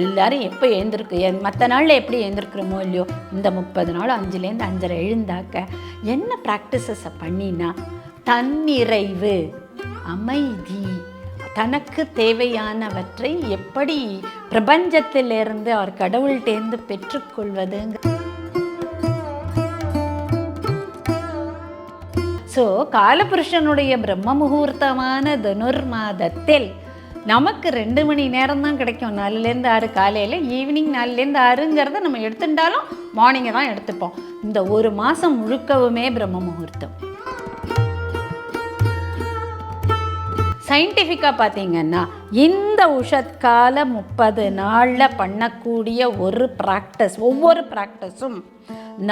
எல்லாரும் எப்போ எழுந்திருக்கு? மற்ற நாளில் எப்படி எழுந்திருக்கிறோமோ இல்லையோ இந்த முப்பது நாள் அஞ்சுலேருந்து அஞ்சரை எழுந்தாக்க என்ன ப்ராக்டிசஸை பண்ணினா? தன்னிறைவு அமைதி. தனக்கு தேவையானவற்றை எப்படி பிரபஞ்சத்திலிருந்து அவர் கடவுள்கிட்டேருந்து பெற்றுக்கொள்வதுங்க? ஸோ காலபுருஷனுடைய பிரம்ம முகூர்த்தமான தனுர் மாதத்தில் நமக்கு ரெண்டு மணி நேரம் தான் கிடைக்கும். நாலுலேருந்து ஆறு காலையில் ஈவினிங் நாலுலேருந்து ஆறுங்கிறத நம்ம எடுத்துட்டாலும் மார்னிங்கை தான் எடுத்துப்போம். இந்த ஒரு மாதம் முழுக்கவுமே பிரம்ம முகூர்த்தம். சயின்டிஃபிக்காக பார்த்தீங்கன்னா இந்த உஷத்கால முப்பது நாளில் பண்ணக்கூடிய ஒரு ப்ராக்டிஸ் ஒவ்வொரு ப்ராக்டிஸும்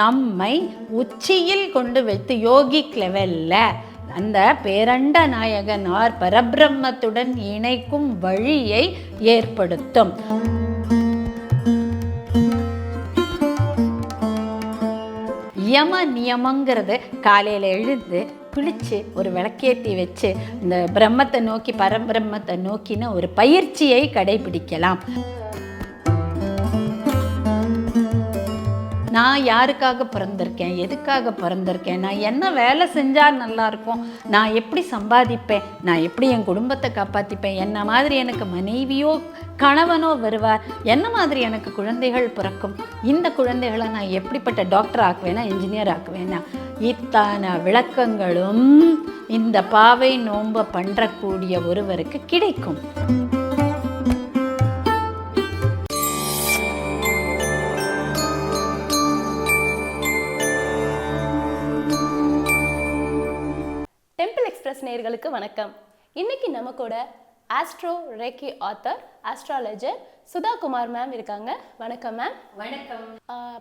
நம்மை உச்சியில் கொண்டு வைத்து யோகிக் லெவலில் அந்த பேரண்ட நாயகனார் பரபிரம்மத்துடன் இணைக்கும் வழியை ஏற்படுத்தும். யம நியமங்கிறது காலையில் எழுந்து குளிச்சு ஒரு விளக்கேற்றி வச்சு இந்த பிரம்மத்தை நோக்கி பரபிரம்மத்தை நோக்கின ஒரு பயிற்சியை கடைபிடிக்கலாம். நான் யாருக்காக பிறந்திருக்கேன்? எதுக்காக பிறந்திருக்கேன்? நான் என்ன வேலை செஞ்சால் நல்லாயிருக்கும்? நான் எப்படி சம்பாதிப்பேன்? நான் எப்படி என் குடும்பத்தை காப்பாற்றிப்பேன் என்ன மாதிரி எனக்கு மனைவியோ கணவனோ வருவார்? என்ன மாதிரி எனக்கு குழந்தைகள் பிறக்கும்? இந்த குழந்தைகளை நான் எப்படிப்பட்ட டாக்டர் ஆக்குவேனா இன்ஜினியர் ஆக்குவேனா? இத்தான விளக்கங்களும் இந்த பாவை நோன்பை பண்ணுறக்கூடிய ஒருவருக்கு கிடைக்கும். நேயர்களுக்கு வணக்கம். இன்னைக்கு நம்ம கூட astro reiki author astrologer Sudha Kumar ma'am இருக்காங்க. வணக்கம் மேம் வணக்கம்.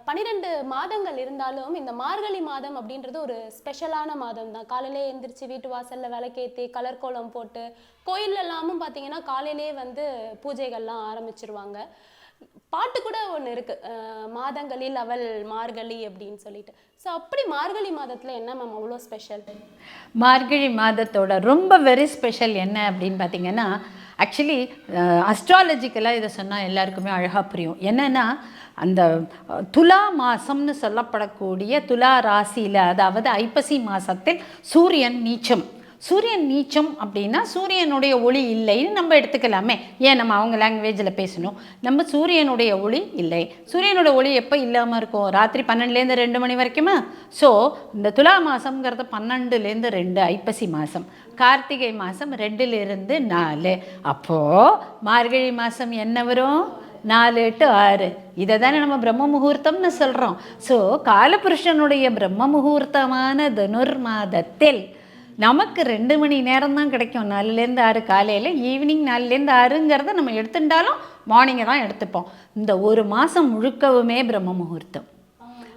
பன்னிரெண்டு மாதங்கள் இருந்தாலும் இந்த மார்கழி மாதம் அப்படின்றது ஒரு ஸ்பெஷலான மாதம் தான் காலையிலே எந்திரிச்சு வீட்டு வாசல்ல விளக்கேற்றி கலர் கோலம் போட்டு கோயில் எல்லாமும் பார்த்தீங்கன்னா காலையிலே வந்து பூஜைகள்லாம் ஆரம்பிச்சிருவாங்க. பாட்டு கூட ஒன்று இருக்கு. மாதங்களில் அவள் மார்கழி அப்படின்னு சொல்லிட்டு. ஸோ அப்படி மார்கழி மாதத்தில் என்ன மேம் அவ்வளோ ஸ்பெஷல் மார்கழி மாதத்தோட ரொம்ப வெரி ஸ்பெஷல் என்ன அப்படின்னு பார்த்தீங்கன்னா ஆக்சுவலி அஸ்ட்ராலஜிக்கலாக இதை சொன்னால் எல்லாருக்குமே அழகாக புரியும். என்னென்னா அந்த துலா மாதம்னு சொல்லப்படக்கூடிய துலா ராசியில் அதாவது ஐப்பசி மாதத்தில் சூரியன் நீச்சம். சூரியன் நீச்சம் அப்படின்னா சூரியனுடைய ஒளி இல்லைன்னு நம்ம எடுத்துக்கலாமே. ஏன் நம்ம அவங்க லாங்குவேஜில் பேசணும்? நம்ம சூரியனுடைய ஒளி இல்லை. சூரியனோட ஒளி எப்போ இல்லாமல் இருக்கும்? ராத்திரி பன்னெண்டுலேருந்து ரெண்டு மணி வரைக்குமா? ஸோ இந்த துலா மாதம்ங்கிறது பன்னெண்டுலேருந்து ரெண்டு ஐப்பசி மாதம் கார்த்திகை மாதம் ரெண்டுலேருந்து நாலு. அப்போது மார்கழி மாதம் என்ன வரும்? நாலு டு ஆறு. இதை தானே நம்ம பிரம்ம முகூர்த்தம்னு சொல்கிறோம் ஸோ காலபுருஷனுடைய பிரம்ம முகூர்த்தமான தனுர் மாதத்தில் நமக்கு ரெண்டு மணி நேரம் தான் கிடைக்கும். நாலுலேருந்து ஆறு காலையில் ஈவினிங் நாலுலேருந்து ஆறுங்கிறத நம்ம எடுத்துட்டாலும் மார்னிங்கை தான் எடுத்துப்போம். இந்த ஒரு மாதம் முழுக்கவுமே பிரம்ம முகூர்த்தம்.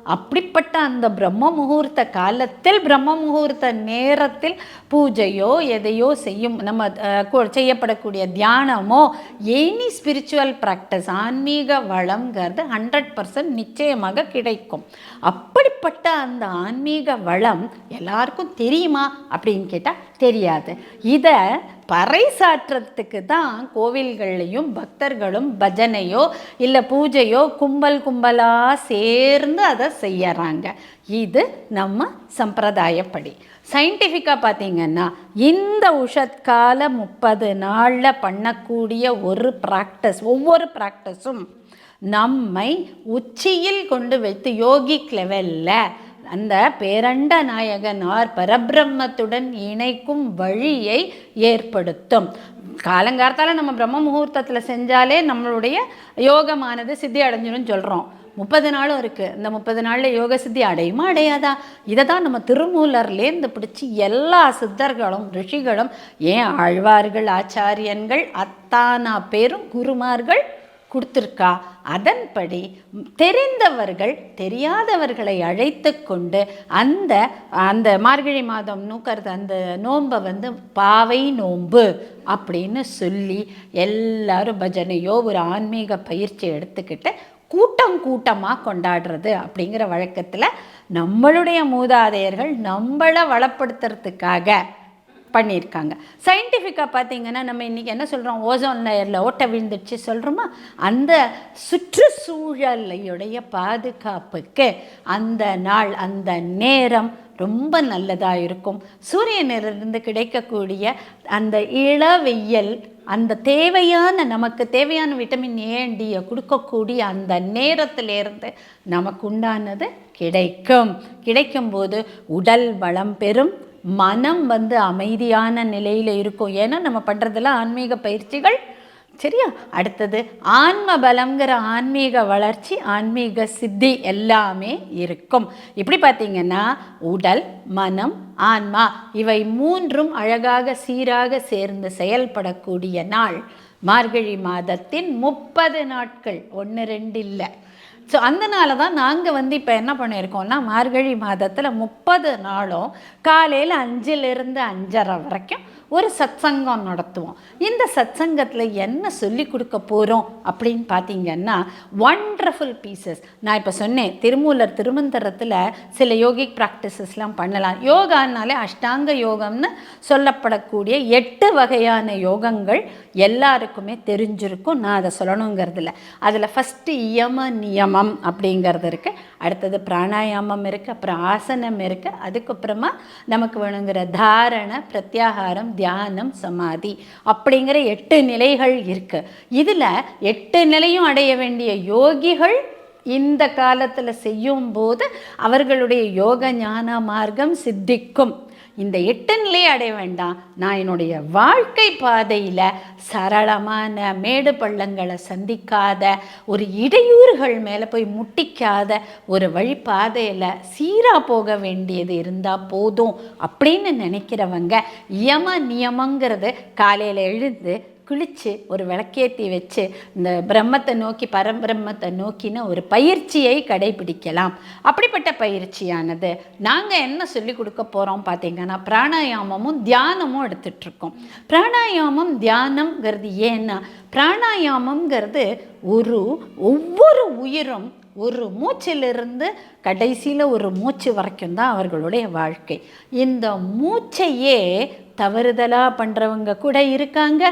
அப்படிப்பட்ட அந்த பிரம்ம முகூர்த்த காலத்தில் பிரம்ம முகூர்த்த நேரத்தில் பூஜையோ எதையோ செய்யும் நம்ம செய்யப்படக்கூடிய தியானமோ எனி ஸ்பிரிச்சுவல் ப்ராக்டிஸ் ஆன்மீக வளம்ங்கிறது ஹண்ட்ரட் பர்சன்ட் நிச்சயமாக கிடைக்கும். அப்படிப்பட்ட அந்த ஆன்மீக வளம் எல்லாருக்கும் தெரியுமா அப்படின்னு கேட்டால் தெரியாது. இதை பறைசாற்றத்துக்கு தான் கோவில்கள்லையும் பக்தர்களும் பஜனையோ இல்லை பூஜையோ கும்பல் கும்பலாக சேர்ந்து அதை செய்யறாங்க. இது நம்ம சம்பிரதாயப்படி. சயின்டிஃபிக்காக பார்த்தீங்கன்னா இந்த உஷத்கால முப்பது நாளில் பண்ணக்கூடிய ஒரு ப்ராக்டிஸ் ஒவ்வொரு ப்ராக்டிஸும் நம்மை உச்சியில் கொண்டு வைத்து யோகிக் லெவலில் அந்த பேரண்ட நாயகனார் பரபிரம்மத்துடன் இணைக்கும் வழியை ஏற்படுத்தும். காலங்காலத்தால் நம்ம பிரம்ம முகூர்த்தத்தில் செஞ்சாலே நம்மளுடைய யோகமானது சித்தி அடைஞ்சிடும் சொல்கிறோம் முப்பது நாளும் இருக்குது இந்த முப்பது நாளில் யோக சித்தி அடையுமா அடையாதா? இதை தான் நம்ம திருமூலர்லேருந்து பிடிச்சி எல்லா சித்தர்களும் ரிஷிகளும் ஏன் ஆழ்வார்கள் ஆச்சாரியன்கள் அத்தானா பேரும் குருமார்கள் கொடுத்துருக்கா? அதன்படி தெரிந்தவர்கள் தெரியாதவர்களை அழைத்து கொண்டு அந்த அந்த மார்கழி மாதம் நூக்கிறது அந்த நோன்பை வந்து பாவை நோன்பு அப்படின்னு சொல்லி எல்லாரும் பஜனையோ ஒரு ஆன்மீக பயிற்சி எடுத்துக்கிட்டு கூட்டம் கூட்டமாக கொண்டாடுறது அப்படிங்கிற வழக்கத்தில் நம்மளுடைய மூதாதையர்கள் நம்மளை வளப்படுத்துறதுக்காக பண்ணியிருக்காங்க. சயின்டிஃபிக்காக பார்த்தீங்கன்னா நம்ம இன்றைக்கி என்ன சொல்கிறோம் ஓசோன் லேயரில் ஓட்ட விழுந்துடுச்சு சொல்கிறோமா அந்த சுற்றுச்சூழலையுடைய பாதுகாப்புக்கு அந்த நாள் அந்த நேரம் ரொம்ப நல்லதாக இருக்கும். சூரியனிலிருந்து கிடைக்கக்கூடிய அந்த இளவெயில் அந்த தேவையான நமக்கு தேவையான விட்டமின் ஏண்டியை கொடுக்கக்கூடிய அந்த நேரத்திலேருந்து நமக்கு உண்டானது கிடைக்கும். கிடைக்கும்போது உடல் வளம் பெறும். மனம் வந்து அமைதியான நிலையில் இருக்கும். ஏன்னா நம்ம பண்ணுறதெல்லாம் ஆன்மீக பயிற்சிகள். சரியா? அடுத்தது ஆன்ம பலம்ங்கிற ஆன்மீக வளர்ச்சி ஆன்மீக சித்தி எல்லாமே இருக்கும். இப்படி பார்த்தீங்கன்னா உடல் மனம் ஆன்மா இவை மூன்றும் அழகாக சீராக சேர்ந்து செயல்படக்கூடிய நாள். மார்கழி மாதத்தின் முப்பது நாட்கள். ஒன்று ரெண்டு இல்லை. ஸோ அதனால தான் நாங்கள் வந்து இப்போ என்ன பண்ணியிருக்கோம்னா மார்கழி மாதத்தில் முப்பது நாளும் காலையில் அஞ்சிலிருந்து அஞ்சரை வரைக்கும் ஒரு சத்சங்கம் நடத்துவோம். இந்த சத்சங்கத்தில் என்ன சொல்லி கொடுக்க போகிறோம் அப்படின்னு பார்த்தீங்கன்னா ஒண்டர்ஃபுல் பீசஸ் நான் இப்போ சொன்னேன் திருமூலர் திருமந்தரத்தில் சில யோகிக் ப்ராக்டிசஸ்லாம் பண்ணலாம். யோகானாலே அஷ்டாங்க யோகம்னு சொல்லப்படக்கூடிய எட்டு வகையான யோகங்கள் எல்லாருக்குமே தெரிஞ்சிருக்கும். நான் அதை சொல்லணுங்கிறதுல அதில் ஃபஸ்ட்டு இயம நியமம் அப்படிங்கிறது இருக்குது அடுத்தது பிராணாயாமம் இருக்குது அப்புறம் ஆசனம் இருக்குது அதுக்கப்புறமா நமக்கு வேணுங்கிற தாரண பிரத்யாகாரம் தியானம் சமாதி அப்படிங்கிற எட்டு நிலைகள் இருக்குது இதில் எட்டு நிலையும் அடைய வேண்டிய யோகிகள் இந்த காலத்தில் செய்யும்போது அவர்களுடைய யோக ஞான மார்க்கம் சித்திக்கும். இந்த எட்டு நிலையை அடைய வேண்டாம். நான் என்னுடைய வாழ்க்கை பாதையில் சரளமான மேடு பள்ளங்களை சந்திக்காத ஒரு இடையூறுகள் மேலே போய் முட்டிக்காத ஒரு வழிபாதையில் சீராக போக வேண்டியது இருந்தால் போதும் அப்படின்னு நினைக்கிறவங்க யம நியமங்கிறது காலையில் எழுந்து குளித்து ஒரு விளக்கேற்றி வச்சு இந்த பிரம்மத்தை நோக்கி பரபிரம்மத்தை நோக்கின ஒரு பயிற்சியை கடைபிடிக்கலாம். அப்படிப்பட்ட பயிற்சியானது நாங்கள் என்ன சொல்லி கொடுக்க போகிறோம் பார்த்திங்கன்னா பிராணாயாமமும் தியானமும் எடுத்துட்ருக்கோம். பிராணாயாமம் தியானம்ங்கிறது ஏன்னா பிராணாயாமம்ங்கிறது ஒரு ஒவ்வொரு உயிரும் ஒரு மூச்சிலிருந்து கடைசியில் ஒரு மூச்சு வரைக்கும் தான் அவர்களுடைய வாழ்க்கை. இந்த மூச்சையே தவறுதலாக பண்ணுறவங்க கூட இருக்காங்க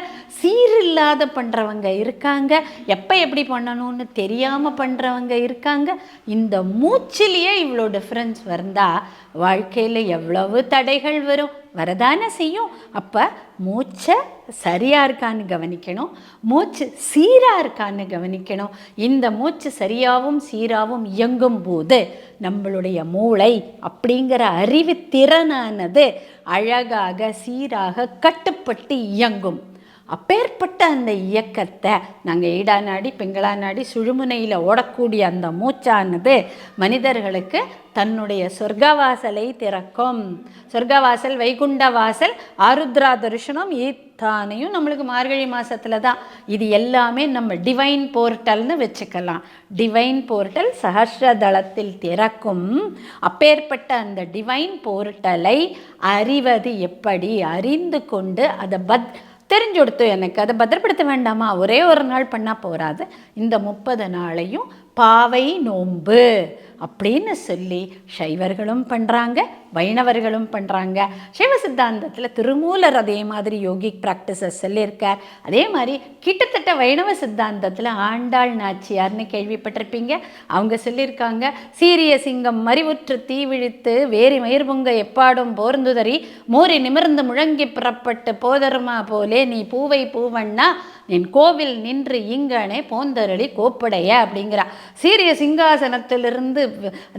சீரில்லாத பண்ணுறவங்க இருக்காங்க எப்போ எப்படி பண்ணணும்னு தெரியாமல் பண்ணுறவங்க இருக்காங்க. இந்த மூச்சிலேயே இவ்வளோ டிஃப்ரென்ஸ் வந்தால் வாழ்க்கையில் எவ்வளவு தடைகள் வரும்? வரதானே செய்யும்? அப்போ மூச்சை சரியாக இருக்கான்னு கவனிக்கணும். மூச்சு சீராக இருக்கான்னு கவனிக்கணும். இந்த மூச்சு சரியாகவும் சீராகவும் இயங்கும் போது நம்மளுடைய மூளை அப்படிங்கிற அறிவு திறனானது அழகாக சீராக கட்டுப்பட்டு இயங்கும். அப்பேற்பட்ட அந்த இயக்கத்தை நாங்கள் ஈடா நாடி பிங்களா நாடி சுழுமுனையில் ஓடக்கூடிய அந்த மூச்சானது மனிதர்களுக்கு தன்னுடைய சொர்க்கவாசலை திறக்கும். சொர்க்கவாசல் வைகுண்ட வாசல் ஆருத்ரா தரிசனம் ஈத்தானையும் நம்மளுக்கு மார்கழி மாதத்தில் தான். இது எல்லாமே நம்ம டிவைன் போர்ட்டல்னு வச்சுக்கலாம். டிவைன் போர்ட்டல் சஹஸ்ரதளத்தில் திறக்கும். அப்பேற்பட்ட அந்த டிவைன் போர்ட்டலை அறிவது எப்படி? அறிந்து கொண்டு அதை பத் தெரிஞ்சு கொடுத்து எனக்கு அதை பத்திரப்படுத்த வேண்டாமா? ஒரே ஒரு நாள் பண்ணால் போகாது இந்த முப்பது நாளையும் பாவை நோன்பு. அப்படின்னு சொல்லி சைவர்களும் பண்ணுறாங்க வைணவர்களும் பண்ணுறாங்க சைவ சித்தாந்தத்தில் திருமூலர் அதே மாதிரி யோகிக் ப்ராக்டிசஸ் சொல்லியிருக்கார். அதே மாதிரி கிட்டத்தட்ட வைணவ சித்தாந்தத்தில் ஆண்டாள் நாச்சியார்னு கேள்விப்பட்டிருப்பீங்க. அவங்க சொல்லியிருக்காங்க சீரிய சிங்கம் மறிவுற்று தீவிழித்து வேரி மயிர்பொங்க எப்பாடும் போர்ந்துதறி மூறி நிமிர்ந்து முழங்கி புறப்பட்டு போதருமா போலே நீ பூவை பூவண்ணா என் கோவில் நின்று இங்கனே போந்தரளி கோப்படைய அப்படிங்கிறா. சீரிய சிங்காசனத்திலிருந்து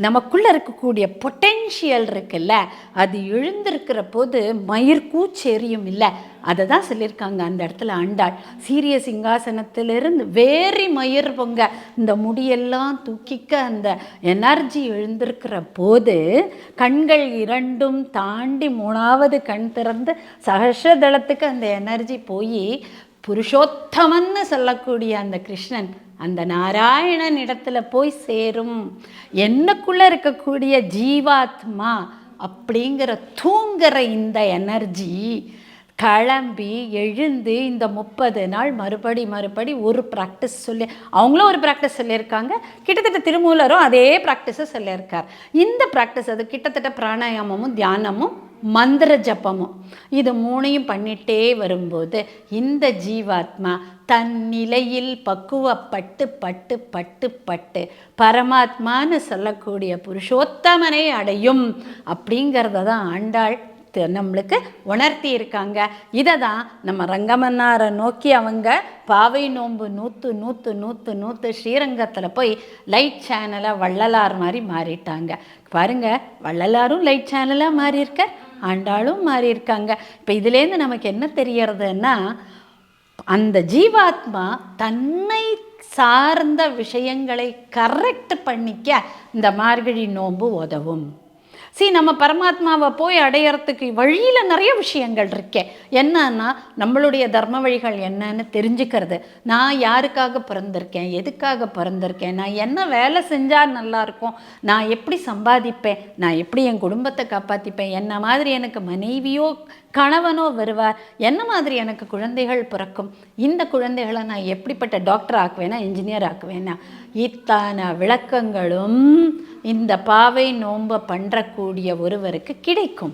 நமக்குள்ளே இருக்கக்கூடிய பொட்டென்ஷியல் இருக்குல்ல அது எழுந்திருக்கிற போது மயிர் கூச்செறியும் இல்லை. அதை தான் சொல்லியிருக்காங்க அந்த இடத்துல ஆண்டாள். சீரிய சிங்காசனத்திலிருந்து வேறி மயிர் பொங்க இந்த முடியெல்லாம் தூக்கிக்க அந்த எனர்ஜி எழுந்திருக்கிற போது கண்கள் இரண்டும் தாண்டி மூணாவது கண் திறந்து சகசதளத்துக்கு அந்த எனர்ஜி போய் புருஷோத்தமன்னு சொல்லக்கூடிய அந்த கிருஷ்ணன் அந்த நாராயணன் இடத்துல போய் சேரும். என்னக்குள்ளே இருக்கக்கூடிய ஜீவாத்மா அப்படிங்கிற தூங்குற இந்த எனர்ஜி கிளம்பி எழுந்து இந்த முப்பது நாள் மறுபடி மறுபடி ஒரு ப்ராக்டிஸ் சொல்லி அவங்களும் ஒரு ப்ராக்டிஸ் சொல்லியிருக்காங்க. கிட்டத்தட்ட திருமூலரும் அதே ப்ராக்டிஸை சொல்லியிருக்கார். இந்த ப்ராக்டிஸ் அது கிட்டத்தட்ட பிராணாயாமமும் தியானமும் மந்திர ஜபமும். இது மூணையும் பண்ணிட்டே வரும்போது இந்த ஜீவாத்மா தன் நிலையில் பக்குவப்பட்டு பட்டு பட்டு பட்டு பரமாத்மான்னு சொல்லக்கூடிய புருஷோத்தமனை அடையும் அப்படிங்கிறத தான் ஆண்டாள் நம்மளுக்கு உணர்த்தி இருக்காங்க. இதை தான் நம்ம ரங்கமன்னாரை நோக்கி அவங்க பாவை நோன்பு நூற்று நூற்று நூற்று நூற்று ஸ்ரீரங்கத்தில் போய் லைட் சேனலை வள்ளலார் மாதிரி மாறிட்டாங்க. பாருங்க வள்ளலாரும் லைட் சேனலாக மாறியிருக்க ஆண்டாளும் மாறியிருக்காங்க. இப்போ இதுலேருந்து நமக்கு என்ன தெரியறதுன்னா அந்த ஜீவாத்மா தன்னை சார்ந்த விஷயங்களை கரெக்ட் பண்ணிக்க இந்த மார்கழி நோன்பு உதவும். சி நம்ம பரமாத்மாவை போய் அடையறதுக்கு வழியில் நிறைய விஷயங்கள் இருக்கே. என்னன்னா நம்மளுடைய தர்ம வழிகள் என்னன்னு தெரிஞ்சுக்கிறது. நான் யாருக்காக பிறந்திருக்கேன்? எதுக்காக பிறந்திருக்கேன்? நான் என்ன வேலை செஞ்சால் நல்லா இருக்கும்? நான் எப்படி சம்பாதிப்பேன்? நான் எப்படி என் குடும்பத்தை காப்பாற்றிப்பேன் என்ன மாதிரி எனக்கு மனைவியோ கணவனோ வருவார்? என்ன மாதிரி எனக்கு குழந்தைகள் பிறக்கும்? இந்த குழந்தைகளை நான் எப்படிப்பட்ட டாக்டர் ஆக்குவேனா இன்ஜினியர் ஆக்குவேனா? இத்தனை விளக்கங்களும் இந்த பாவை நோன்பை பண்ணுறக்கூடிய ஒருவருக்கு கிடைக்கும்.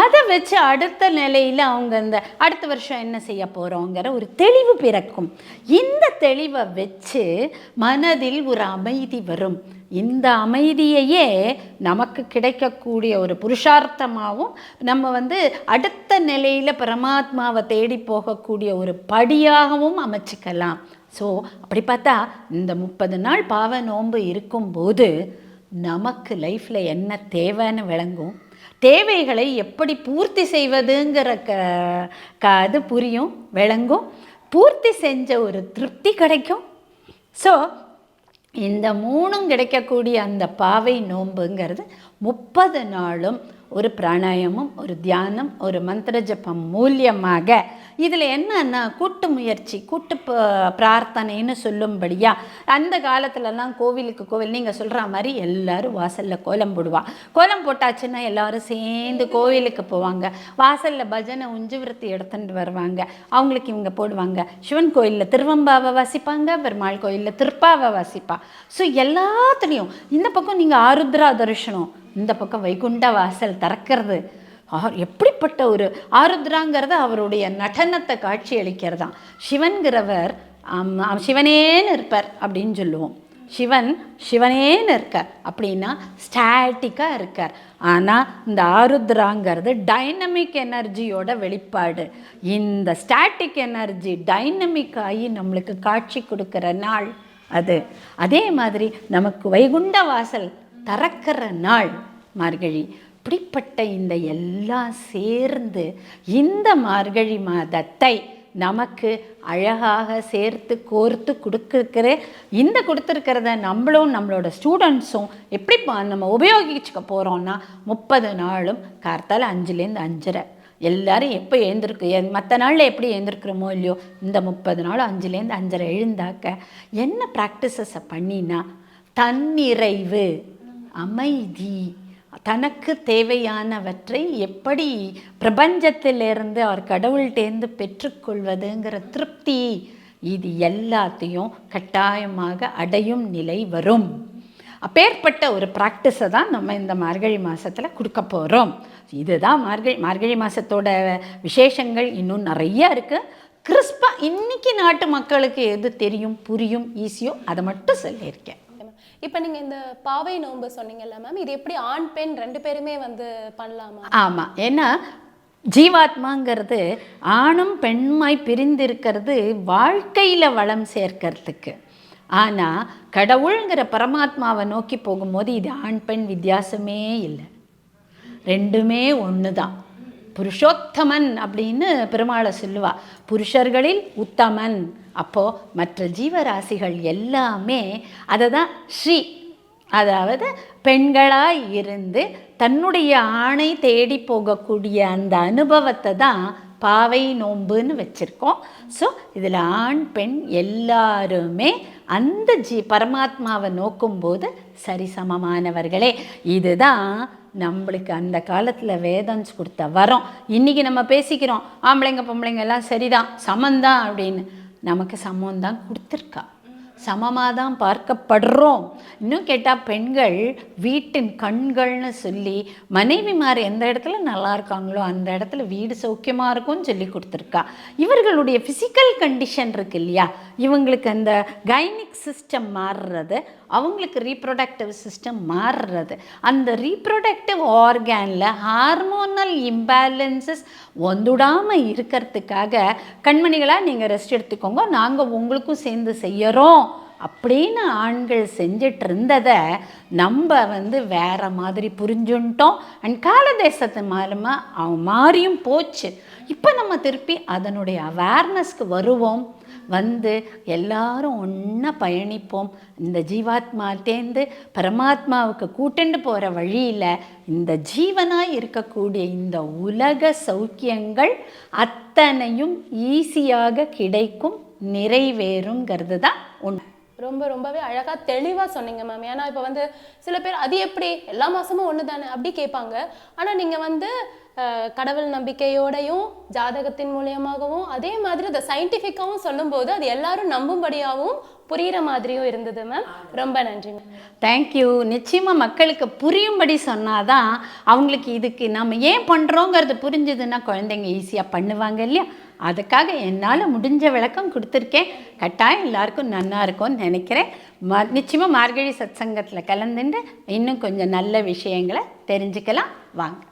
அதை வச்சு அடுத்த நிலையில் அவங்க இந்த அடுத்த வருஷம் என்ன செய்ய போகிறோங்கிற ஒரு தெளிவு பிறக்கும். இந்த தெளிவை வச்சு மனதில் ஒரு அமைதி வரும். இந்த அமைதியையே நமக்கு கிடைக்கக்கூடிய ஒரு புருஷார்த்தமாகவும் நம்ம வந்து அடுத்த நிலையில் பரமாத்மாவை தேடி போகக்கூடிய ஒரு படியாகவும் அமைச்சிக்கலாம். ஸோ அப்படி பார்த்தா இந்த முப்பது நாள் பாவ நோன்பு இருக்கும்போது நமக்கு லைஃப்பில் என்ன தேவைன்னு விளங்கும். தேவைகளை எப்படி பூர்த்தி செய்வதுங்கிற க க அது புரியும் விளங்கும். பூர்த்தி செஞ்ச ஒரு திருப்தி கிடைக்கும். ஸோ இந்த மூணும் கிடைக்கக்கூடிய அந்த பாவை நோன்புங்கிறது முப்பது நாளும் ஒரு பிராணாயாமம் ஒரு தியானம் ஒரு மந்திர ஜபம் மூலியமாக. இதில் என்னன்னா கூட்டு முயற்சி கூட்டு ப- பிரார்த்தனைன்னு சொல்லும்படியா அந்த காலத்துலலாம் கோவிலுக்கு கோவில் நீங்கள் சொல்கிற மாதிரி எல்லாரும் வாசலில் கோலம் போடுவா. கோலம் போட்டாச்சுன்னா எல்லோரும் சேர்ந்து கோவிலுக்கு போவாங்க. வாசலில் பஜனை உஞ்சு விருத்தி எடுத்துட்டு வருவாங்க. அவங்களுக்கு இவங்க போடுவாங்க. சிவன் கோயிலில் திருவம்பாவை வாசிப்பாங்க பெருமாள் கோயிலில் திருப்பாவை வாசிப்பா. ஸோ எல்லாத்துலேயும் இந்த பக்கம் நீங்கள் ஆருத்ரா தரிசனம் இந்த பக்கம் வைகுண்ட வாசல் திறக்கிறது. எப்படிப்பட்ட ஒரு ஆருத்ராங்கிறது அவருடைய நடனத்தை காட்சி தான் சிவன்கிறவர் சிவனேன்னு இருப்பார் அப்படின்னு சொல்லுவோம். சிவன் சிவனேன்னு இருக்கார் அப்படின்னா ஸ்டாட்டிக்காக இருக்கார். ஆனால் இந்த ஆருத்ராங்கிறது டைனமிக் எனர்ஜியோட வெளிப்பாடு. இந்த ஸ்டாட்டிக் எனர்ஜி டைனமிக் ஆகி நம்மளுக்கு காட்சி கொடுக்குற நாள் அது. அதே மாதிரி நமக்கு வைகுண்ட வாசல் தறக்கிற நாள் மார்கழி. இப்படிப்பட்ட இந்த எல்லாம் சேர்ந்து இந்த மார்கழி மாதத்தை நமக்கு அழகாக சேர்த்து கோர்த்து கொடுக்குற இந்த கொடுத்துருக்கிறத நம்மளும் நம்மளோட ஸ்டூடெண்ட்ஸும் எப்படி நம்ம உபயோகிச்சுக்க போகிறோம்னா முப்பது நாளும் கார்த்தால் அஞ்சுலேருந்து அஞ்சரை. எல்லாரும் எப்போ எழுந்திருக்கு மற்ற நாளில் எப்படி எழுந்திருக்கிறோமோ இல்லையோ இந்த முப்பது நாள் அஞ்சுலேருந்து அஞ்சரை எழுந்தாக்க என்ன ப்ராக்டிசஸை பண்ணினா தன்னிறைவு. அமைதி தனக்கு தேவையானவற்றை எப்படி பிரபஞ்சத்திலிருந்து அவர் கடவுள்கிட்டேருந்து பெற்றுக்கொள்வதுங்கிற திருப்தி இது எல்லாத்தையும் கட்டாயமாக அடையும் நிலை வரும். அப்பேற்பட்ட ஒரு ப்ராக்டிஸை தான் நம்ம இந்த மார்கழி மாதத்தில் கொடுக்க போகிறோம் இதுதான் மார்கழி மார்கழி மாதத்தோட விசேஷங்கள் இன்னும் நிறையா இருக்குது கிறிஸ்பாக இன்னைக்கு நாட்டு மக்களுக்கு எது தெரியும் புரியும் ஈஸியோ அதை மட்டும் சொல்லியிருக்கேன். இப்போ நீங்கள் இந்த பாவை நோன்பு சொன்னீங்கல்ல மேம் இது எப்படி ஆண் பெண் ரெண்டு பேருமே வந்து பண்ணலாமா? ஆமாம் ஏன்னா ஜீவாத்மாங்கிறது ஆணும் பெண்மாய் பிரிந்திருக்கிறது வாழ்க்கையில் வளம் சேர்க்கறதுக்கு. ஆனால் கடவுளுங்கிற பரமாத்மாவை நோக்கி போகும்போது இது ஆண் பெண் வித்தியாசமே இல்லை. ரெண்டுமே ஒன்று தான் புருஷோத்தமன் அப்படின்னு பெருமாளை சொல்லுவா. புருஷர்களில் உத்தமன். அப்போது மற்ற ஜீவராசிகள் எல்லாமே அதை தான் ஸ்ரீ. அதாவது பெண்களாக இருந்து தன்னுடைய ஆணை தேடி போகக்கூடிய அந்த அனுபவத்தை தான் பாவை நோன்புன்னு வச்சுருக்கோம். ஸோ இதில் ஆண் பெண் எல்லாருமே அந்த ஜி பரமாத்மாவை நோக்கும்போது சரிசமமானவர்களே. இதுதான் நம்மளுக்கு அந்த காலத்தில் வேதான்ஸ் கொடுத்த வரோம். இன்றைக்கி நம்ம பேசிக்கிறோம் ஆம்பளைங்க பொம்பளைங்க எல்லாம் சரிதான் சமந்தான் அப்படின்னு. நமக்கு சமம் தான் கொடுத்துருக்கா. சமமாக தான் பார்க்கப்படுறோம். இன்னும் கேட்டால் பெண்கள் வீட்டின் கண்கள்னு சொல்லி மனைவிமார் எந்த இடத்துல நல்லா இருக்காங்களோ அந்த இடத்துல வீடு சௌக்கியமாக இருக்கும்னு சொல்லி கொடுத்துருக்கா. இவர்களுடைய ஃபிசிக்கல் கண்டிஷன் இருக்கு இல்லையா? இவங்களுக்கு அந்த கைனிக் சிஸ்டம் மாறுறது அவங்களுக்கு ரீப்ரொடக்டிவ் சிஸ்டம் மாறுறது. அந்த ரீப்ரொடக்டிவ் ஆர்கானில் ஹார்மோனல் இம்பேலன்சஸ் வந்துடாமல் இருக்கிறதுக்காக கண்மணிகளாக நீங்கள் ரெஸ்ட் எடுத்துக்கோங்க நாங்கள் உங்களுக்கும் சேர்ந்து செய்கிறோம் அப்படின்னு ஆண்கள் செஞ்சிட்டு இருந்ததை நம்ம வந்து வேற மாதிரி புரிஞ்சுன்ட்டோம். அண்ட் காலதேசத்து மூலமாக அவன் மாறியும் போச்சு. இப்போ நம்ம திருப்பி அதனுடைய அவேர்னஸ்க்கு வருவோம். வந்து எல்லாரும் ஒன்றா பயணிப்போம். இந்த ஜீவாத்மாட்டேந்து பரமாத்மாவுக்கு கூட்டிண்டு போகிற வழியில் இந்த ஜீவனாக இருக்கக்கூடிய இந்த உலக சௌக்கியங்கள் அத்தனையும் ஈஸியாக கிடைக்கும் நிறைவேறுங்கிறது தான் உண்மை. ரொம்ப ரொம்பவே அழகாக தெளிவாக சொன்னீங்க மேம். ஏன்னா இப்போ வந்து சில பேர் அது எப்படி எல்லா மாதமும் ஒன்று தானே அப்படி கேட்பாங்க. ஆனால் நீங்கள் வந்து கடவுள் நம்பிக்கையோடையும் ஜாதகத்தின் மூலியமாகவும் அதே மாதிரி அதை சயின்டிஃபிக்காகவும் சொல்லும்போது அது எல்லாரும் நம்பும்படியாகவும் புரியிற மாதிரியும் இருந்தது மேம். ரொம்ப நன்றி மேம். தேங்க்யூ நிச்சயமாக மக்களுக்கு புரியும்படி சொன்னால் தான் அவங்களுக்கு இதுக்கு நம்ம ஏன் பண்ணுறோங்கிறது புரிஞ்சுதுன்னா குழந்தைங்க ஈஸியாக பண்ணுவாங்க இல்லையா? அதுக்காக என்னால் முடிஞ்ச விளக்கம் கொடுத்துருக்கேன். கட்டாயம் எல்லாருக்கும் நன்னா இருக்கும்னு நினைக்கிறேன். ம நிச்சயமாக மார்கழி சத்சங்கத்தில் கலந்துட்டு இன்னும் கொஞ்சம் நல்ல விஷயங்களை தெரிஞ்சுக்கலாம். வாங்க.